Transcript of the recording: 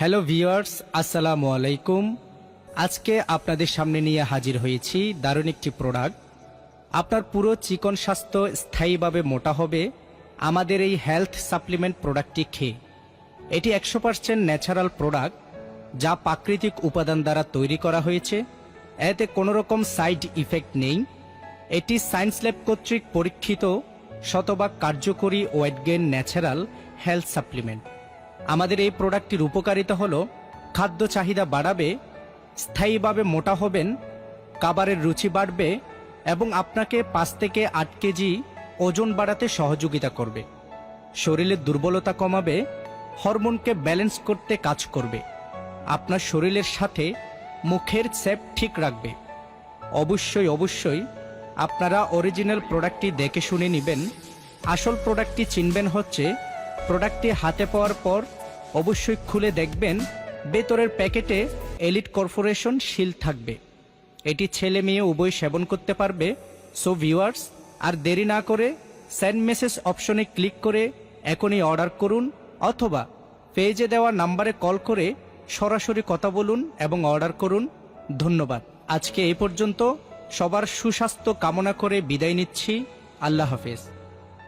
Hello viewers, আসসালামু আলাইকুম। আজকে আপনাদের সামনে নিয়ে হাজির হয়েছি দারুণ একটি প্রোডাক্ট আপনার পুরো চিকন স্বাস্থ্য স্থায়ীভাবে মোটা হবে। আমাদের এই হেলথ সাপ্লিমেন্ট প্রোডাক্টটি খেয়ে। এটি একশো পার্সেন্ট ন্যাচারাল প্রোডাক্ট যা প্রাকৃতিক উপাদান দ্বারা তৈরি করা হয়েছে। এতে কোনো রকম সাইড ইফেক্ট নেই। এটি সায়েন্স ল্যাব কর্তৃক পরীক্ষিত, শতভাগ কার্যকরী weight gain natural health supplement আমাদের এই প্রোডাক্টটির উপকারিতা হলো, খাদ্য চাহিদা বাড়াবে, স্থায়ীভাবে মোটা হবেন, খাবারের রুচি বাড়বে এবং আপনাকে পাঁচ থেকে আট কেজি ওজন বাড়াতে সহযোগিতা করবে। শরীরের দুর্বলতা কমাবে, হরমোনকে ব্যালেন্স করতে কাজ করবে। আপনার শরীরের সাথে মুখের সেপ ঠিক রাখবে। অবশ্যই অবশ্যই আপনারা অরিজিনাল প্রোডাক্টটি দেখে শুনে নেবেন। আসল প্রোডাক্টটি চিনবেন হচ্ছে প্রোডাক্টটি হাতে পাওয়ার পর অবশ্যই খুলে দেখবেন, ভেতরের প্যাকেটে এলিট কর্পোরেশন শিল থাকবে। এটি ছেলে মেয়ে উভয় সেবন করতে পারবে। সো ভিউয়ার্স আর দেরি না করে সেন্ড মেসেজ অপশনে ক্লিক করে এখনই অর্ডার করুন অথবা পেজে দেওয়া নাম্বারে কল করে সরাসরি কথা বলুন এবং অর্ডার করুন। ধন্যবাদ। আজকে এই পর্যন্ত সবার সুস্বাস্থ্য কামনা করে বিদায় নিচ্ছি। আল্লাহ হাফেজ।